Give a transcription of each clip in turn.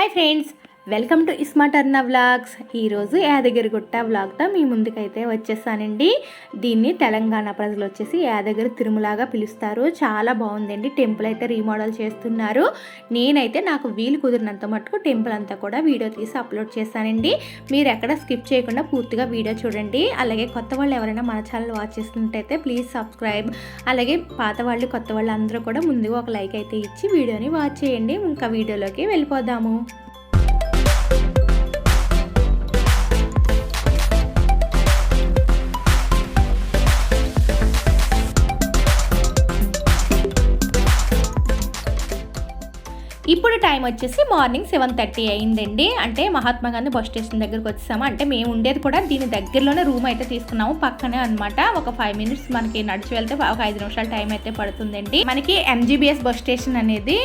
Hi friends welcome to Isma Arna vlogs. ఈరోజు యాదగిరిగుట్ట వ్లాగ్తో మీ ముందుకైతే వచ్చేసానండి. దీన్ని తెలంగాణ ప్రజలు వచ్చేసి యాదగిరి తిరుమలగా పిలుస్తారు. చాలా బాగుందండి. టెంపుల్ అయితే రీమోడల్ చేస్తున్నారు. నేనైతే నాకు వీలు కుదిరినంత మటుకు టెంపుల్ అంతా కూడా వీడియో తీసి అప్లోడ్ చేశానండి. మీరు ఎక్కడ స్కిప్ చేయకుండా పూర్తిగా వీడియో చూడండి. అలాగే కొత్త వాళ్ళు ఎవరైనా మన ఛానల్ వాచ్ చేస్తున్నట్టయితే ప్లీజ్ సబ్స్క్రైబ్. అలాగే పాత వాళ్ళు కొత్త వాళ్ళు అందరూ కూడా ముందుగా ఒక లైక్ అయితే ఇచ్చి వీడియోని వాచ్ చేయండి. ఇంకా వీడియోలోకి వెళ్ళిపోదాము. ఇప్పుడు టైం వచ్చేసి మార్నింగ్ సెవెన్ థర్టీ అయిందండి. అంటే మహాత్మా గాంధీ బస్ స్టేషన్ దగ్గరకు వచ్చేసాము. అంటే మేము ఉండేది కూడా దీని దగ్గరలోనే రూమ్ అయితే తీసుకున్నాము. పక్కనే అనమాట ఒక ఫైవ్ మినిట్స్ మనకి నడిచి వెళ్తే ఒక ఐదు నిమిషాల టైం అయితే పడుతుందండి. మనకి ఎంజీబీఎస్ బస్ స్టేషన్ అనేది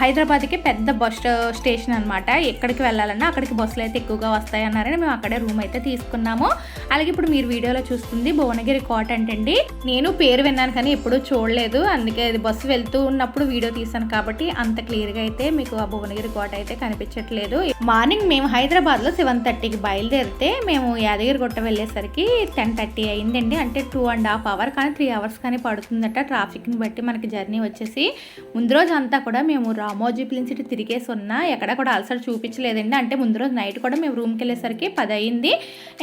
హైదరాబాద్కి పెద్ద బస్ స్టేషన్ అనమాట ఎక్కడికి వెళ్ళాలన్నా అక్కడికి బస్సులు అయితే ఎక్కువగా వస్తాయి అన్నారని మేము అక్కడే రూమ్ అయితే తీసుకున్నాము. అలాగే ఇప్పుడు మీరు వీడియోలో చూస్తుంది భువనగిరి కోట అంటండి. నేను పేరు విన్నాను కానీ ఎప్పుడూ చూడలేదు. అందుకే అది బస్సు వెళ్తూ ఉన్నప్పుడు వీడియో తీసాను కాబట్టి అంత క్లియర్గా అయితే మీకు ఆ భువనగిరి కోట అయితే కనిపించట్లేదు. మార్నింగ్ మేము హైదరాబాద్లో సెవెన్ థర్టీకి బయలుదేరితే మేము యాదగిరి గుట్ట వెళ్ళేసరికి టెన్ థర్టీ అయిందండి. అంటే టూ అండ్ హాఫ్ అవర్ కానీ త్రీ అవర్స్ కానీ పడుతుందట ట్రాఫిక్ని బట్టి మనకి జర్నీ వచ్చేసి. ముందు రోజు అంతా కూడా మేము రామోజీ ఫిలిం సిటీ తిరిగేసి ఉన్నా ఎక్కడ కూడా అలసట చూపించలేదండి. అంటే ముందు రోజు నైట్ కూడా మేము రూమ్కి వెళ్ళేసరికి పది అయింది.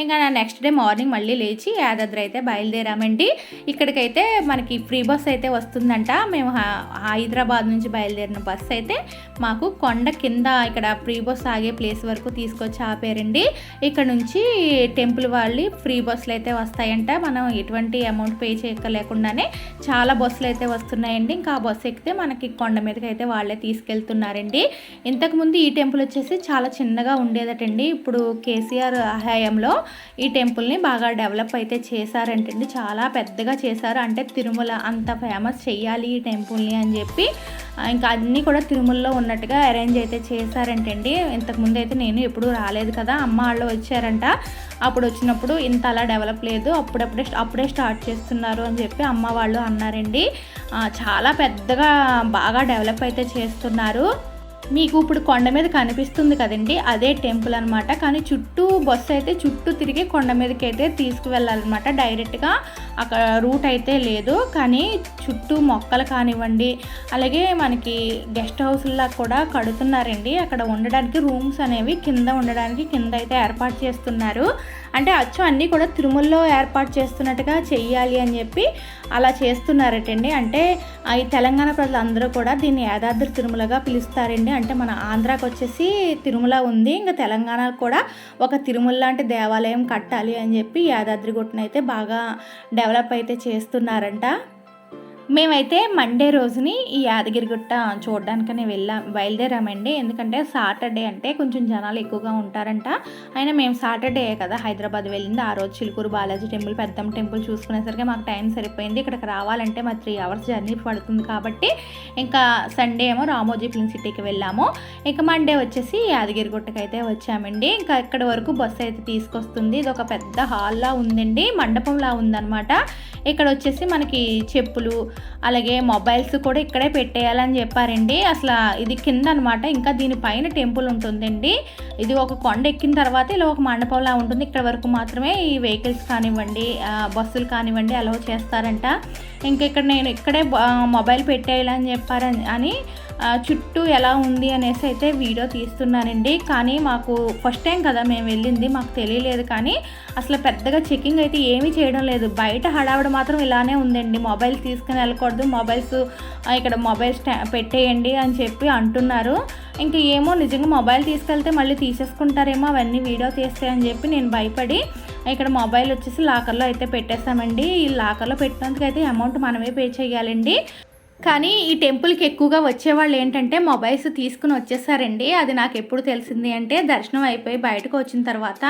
ఇంకా నెక్స్ట్ డే మార్నింగ్ మళ్ళీ లేచి యాదాద్రి అయితే బయలుదేరామండి. ఇక్కడికైతే మనకి ఫ్రీ బస్ అయితే వస్తుందంట. మేము హైదరాబాద్ నుంచి బయలుదేరిన బస్ అయితే మాకు కొండ కింద ఇక్కడ ఫ్రీ బస్ ఆగే ప్లేస్ వరకు తీసుకొచ్చి ఆపారండి. ఇక్కడ నుంచి టెంపుల్ వాళ్ళు ఫ్రీ బస్సులు అయితే వస్తాయంట. మనం ఎటువంటి అమౌంట్ పే చేయలేకుండానే చాలా బస్సులు అయితే వస్తున్నాయండి. ఇంకా ఆ బస్సు ఎక్కితే మనకి కొండ మీదకి అయితే వాళ్ళే తీసుకెళ్తున్నారండి. ఇంతకుముందు ఈ టెంపుల్ వచ్చేసి చాలా చిన్నగా ఉండేదటండి. ఇప్పుడు కేసీఆర్ హయాంలో ఈ టెంపుల్ని బాగా డెవలప్ అయితే చేశారంటండి. చాలా పెద్దగా చేశారు. అంటే తిరుమల అంత ఫేమస్ చెయ్యాలి ఈ టెంపుల్ని అని చెప్పి ఇంకా అన్నీ కూడా రూముల్లో ఉన్నట్టుగా అరేంజ్ అయితే చేశారంటండి. ఇంతకుముందు అయితే నేను ఎప్పుడూ రాలేదు కదా అమ్మ వాళ్ళు వచ్చారంట. అప్పుడు వచ్చినప్పుడు ఇంత అలా డెవలప్ లేదు అప్పుడప్పుడే అప్పుడే స్టార్ట్ చేస్తున్నారు అని చెప్పి అమ్మ వాళ్ళు అన్నారండి. చాలా పెద్దగా బాగా డెవలప్ అయితే చేస్తున్నారు. మీకు ఇప్పుడు కొండ మీద కనిపిస్తుంది కదండి అదే టెంపుల్ అనమాట కానీ చుట్టూ బస్సు అయితే చుట్టూ తిరిగి కొండ మీదకి అయితే తీసుకువెళ్ళాలన్నమాట. డైరెక్ట్గా అక్కడ రూట్ అయితే లేదు. కానీ చుట్టూ మొక్కలు కానివ్వండి అలాగే మనకి గెస్ట్ హౌస్లా కూడా కడుతున్నారండి. అక్కడ ఉండడానికి రూమ్స్ అనేవి కింద ఉండడానికి కింద అయితే ఏర్పాటు చేస్తున్నారు. అంటే అచ్చం అన్నీ కూడా తిరుమలలో ఏర్పాటు చేస్తున్నట్టుగా చెయ్యాలి అని చెప్పి అలా చేస్తున్నారటండి. అంటే ఈ తెలంగాణ ప్రజలందరూ కూడా దీన్ని యాదాద్రి తిరుమలగా పిలుస్తారండి. అంటే మన ఆంధ్రాకి వచ్చేసి తిరుమల ఉంది. ఇంకా తెలంగాణకు కూడా ఒక తిరుమల లాంటి దేవాలయం కట్టాలి అని చెప్పి యాదాద్రి గుట్టనైతే బాగా డెవలప్ అయితే చేస్తున్నారంట. మేమైతే మండే రోజుని ఈ యాదగిరిగుట్ట చూడడానికనే వెళ్ళాం. బయలుదేరామండి. ఎందుకంటే సాటర్డే అంటే కొంచెం జనాలు ఎక్కువగా ఉంటారంట. అయినా మేము సాటర్డే కదా హైదరాబాద్ వెళ్ళింది. ఆ రోజు చిలుకూరు బాలాజీ టెంపుల్ పెద్దమ్మ టెంపుల్ చూసుకునేసరికి మాకు టైం సరిపోయింది. ఇక్కడికి రావాలంటే మా త్రీ అవర్స్ జర్నీ పడుతుంది కాబట్టి ఇంకా సండే ఏమో రామోజీ ఫిలిం సిటీకి వెళ్ళాము. ఇంకా మండే వచ్చేసి యాదగిరిగుట్టకి అయితే వచ్చామండి. ఇంకా ఇక్కడ వరకు బస్సు అయితే తీసుకొస్తుంది. ఇది ఒక పెద్ద హాల్లా ఉందండి. మండపంలా ఉందన్నమాట. ఇక్కడ వచ్చేసి మనకి చెప్పులు అలాగే మొబైల్స్ కూడా ఇక్కడే పెట్టేయాలని చెప్పారండి. అసలు ఇది కింద అనమాట ఇంకా దీనిపైన టెంపుల్ ఉంటుందండి. ఇది ఒక కొండ ఎక్కిన తర్వాత ఇలా ఒక మండపంలా ఉంటుంది. ఇక్కడ వరకు మాత్రమే ఈ వెహికల్స్ కానివ్వండి బస్సులు కానివ్వండి అలౌ చేస్తారంట. ఇంకా ఇక్కడ నేను ఇక్కడే మొబైల్ పెట్టేయాలని చెప్పారని అని చుట్టూ ఎలా ఉంది అనేసి అయితే వీడియో తీస్తున్నానండి. కానీ మాకు ఫస్ట్ టైం కదా మేము వెళ్ళింది మాకు తెలియలేదు. కానీ అసలు పెద్దగా చెకింగ్ అయితే ఏమీ చేయడం లేదు. బయట హడావిడ మాత్రం ఇలానే ఉందండి. మొబైల్ తీసుకుని వెళ్ళకూడదు మొబైల్స్ ఇక్కడ మొబైల్ స్టా పెట్టేయండి అని చెప్పి అంటున్నారు. ఇంకా ఏమో నిజంగా మొబైల్ తీసుకెళ్తే మళ్ళీ తీసేసుకుంటారేమో అవన్నీ వీడియో తీస్తే అని చెప్పి నేను భయపడి ఇక్కడ మొబైల్ వచ్చేసి లాకర్లో అయితే పెట్టేస్తామండి ఈ లాకర్లో పెట్టినందుకు అయితే అమౌంట్ మనమే పే చేయాలండి. కానీ ఈ టెంపుల్కి ఎక్కువగా వచ్చేవాళ్ళు ఏంటంటే మొబైల్స్ తీసుకుని వచ్చేసారండి. అది నాకు ఎప్పుడు తెలిసింది అంటే దర్శనం అయిపోయి బయటకు వచ్చిన తర్వాత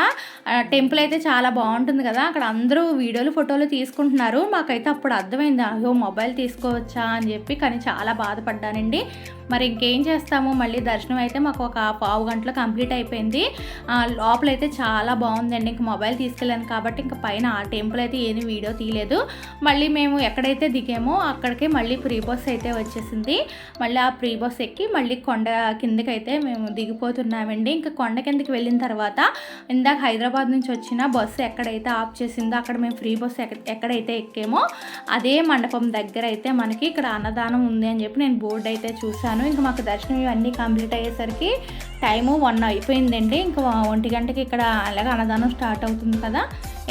ఆ, టెంపుల్ అయితే చాలా బాగుంటుంది కదా అక్కడ అందరూ వీడియోలు ఫోటోలు తీసుకుంటున్నారు. మాకైతే అప్పుడు అర్థమైంది అయ్యో మొబైల్ తీసుకోవచ్చా? అని చెప్పి కానీ చాలా బాధపడ్డానండి. మరి ఇంకేం చేస్తాము? మళ్ళీ దర్శనం అయితే మాకు ఒక పావు గంటలో కంప్లీట్ అయిపోయింది. లోపలైతే చాలా బాగుందండి. ఇంకా మొబైల్ తీసుకెళ్ళాను కాబట్టి ఇంకా పైన ఆ టెంపుల్ అయితే ఏమీ వీడియో తీయలేదు. మళ్ళీ మేము ఎక్కడైతే దిగామో అక్కడికే మళ్ళీ ప్రీ బస్ అయితే వచ్చేసింది. మళ్ళీ ఆ ప్రీ బస్ ఎక్కి మళ్ళీ కొండ కిందకైతే మేము దిగిపోతున్నామండి. ఇంకా కొండ కిందకి వెళ్ళిన తర్వాత ఇందాక హైదరాబాద్ నుంచి వచ్చిన బస్సు ఎక్కడైతే ఆఫ్ చేసిందో అక్కడ మేము ఫ్రీ బస్ ఎక్కడైతే ఎక్కామో అదే మండపం దగ్గర అయితే మనకి ఇక్కడ అన్నదానం ఉంది అని చెప్పి నేను బోర్డు అయితే చూశాను. ఇంకా మాకు దర్శనం ఇవన్నీ కంప్లీట్ అయ్యేసరికి టైము వన్ అయిపోయిందండి. ఇంకా ఒంటి గంటకి ఇక్కడ అలాగే అన్నదానం స్టార్ట్ అవుతుంది కదా.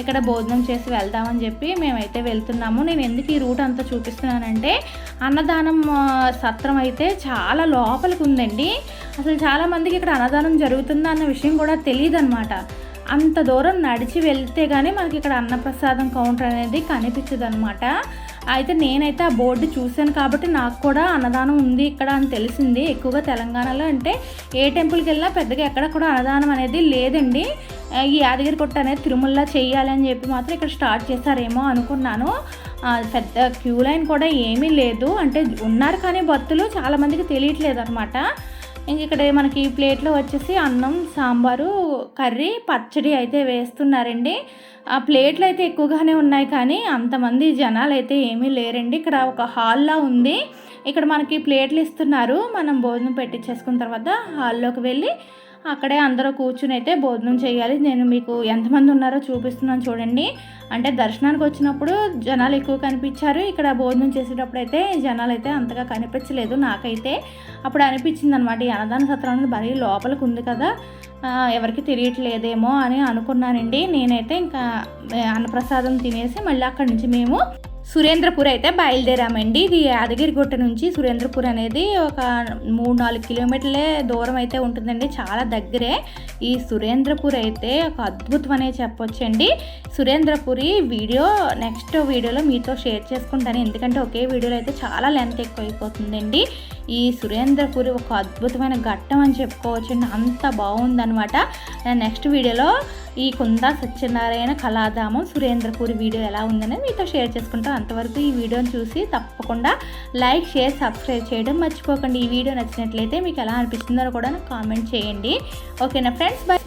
ఇక్కడ భోజనం చేసి వెళ్దామని చెప్పి మేమైతే వెళ్తున్నాము. నేను ఎందుకు ఈ రూట్ అంతా చూపిస్తున్నానంటే అన్నదానం సత్రం అయితే చాలా లోపలికి ఉందండి. అసలు చాలామందికి ఇక్కడ అన్నదానం జరుగుతుందా అన్న విషయం కూడా తెలియదు అనమాట అంత దూరం నడిచి వెళ్తే కానీ మనకి ఇక్కడ అన్నప్రసాదం కౌంటర్ అనేది కనిపించదు అనమాట అయితే నేనైతే ఆ బోర్డు చూశాను కాబట్టి నాకు కూడా అన్నదానం ఉంది ఇక్కడ అని తెలిసింది. ఎక్కువగా తెలంగాణలో అంటే ఏ టెంపుల్కి వెళ్ళినా పెద్దగా ఎక్కడ కూడా అన్నదానం అనేది లేదండి. ఈ యాదగిరి కొట్ట అనేది తిరుమలలో చేయాలి అని చెప్పి మాత్రం ఇక్కడ స్టార్ట్ చేశారేమో అనుకున్నాను. పెద్ద క్యూ లైన్ కూడా ఏమీ లేదు. అంటే ఉన్నారు కానీ భక్తులు చాలామందికి తెలియట్లేదు అనమాట ఇంక ఇక్కడ మనకి ప్లేట్లో వచ్చేసి అన్నం సాంబారు కర్రీ పచ్చడి అయితే వేస్తున్నారండి. ఆ ప్లేట్లు అయితే ఎక్కువగానే ఉన్నాయి కానీ అంతమంది జనాలు అయితే ఏమీ లేరండి. ఇక్కడ ఒక హాల్లా ఉంది. ఇక్కడ మనకి ప్లేట్లు ఇస్తున్నారు. మనం భోజనం పెట్టించేసుకున్న తర్వాత హాల్లోకి వెళ్ళి అక్కడే అందరూ కూర్చుని అయితే భోజనం చేయాలి. నేను మీకు ఎంతమంది ఉన్నారో చూపిస్తున్నాను చూడండి. అంటే దర్శనానికి వచ్చినప్పుడు జనాలు ఎక్కువ కనిపించారు. ఇక్కడ భోజనం చేసేటప్పుడు అయితే జనాలు అయితే అంతగా కనిపించలేదు నాకైతే. అప్పుడు అనిపించింది అనమాట ఈ అన్నదాన సత్రం అనేది మరీ లోపలికి ఉంది కదా ఎవరికి తెలియట్లేదేమో అని అనుకున్నానండి. నేనైతే ఇంకా అన్నప్రసాదం తినేసి మళ్ళీ అక్కడి నుంచి మేము సురేంద్రపూర్ అయితే బయలుదేరామండి. ఇది యాదగిరిగుట్ట నుంచి సురేంద్రపూర్ అనేది ఒక మూడు నాలుగు కిలోమీటర్లే దూరం అయితే ఉంటుందండి. చాలా దగ్గరే. ఈ సురేంద్రపూర్ అయితే ఒక అద్భుతం అనే చెప్పొచ్చండి. సురేంద్రపురి వీడియో నెక్స్ట్ వీడియోలో మీతో షేర్ చేసుకుంటాను. ఎందుకంటే ఒకే వీడియోలో అయితే చాలా లెంత్ ఎక్కువ అయిపోతుందండి ఈ సురేంద్రపురి ఒక అద్భుతమైన ఘట్టం అని చెప్పుకోవచ్చండి. అంత బాగుందనమాట నెక్స్ట్ వీడియోలో ఈ కుందా సత్యనారాయణ కళాధామం సురేంద్రపూరి వీడియో ఎలా ఉందనేది మీతో షేర్ చేసుకుంటాను. అంతవరకు ఈ వీడియోని చూసి తప్పకుండా లైక్ షేర్ సబ్స్క్రైబ్ చేయడం మర్చిపోకండి. ఈ వీడియో నచ్చినట్లయితే మీకు ఎలా అనిపిస్తుందో కూడా కామెంట్ చేయండి. ఓకేనా ఫ్రెండ్స్? బై.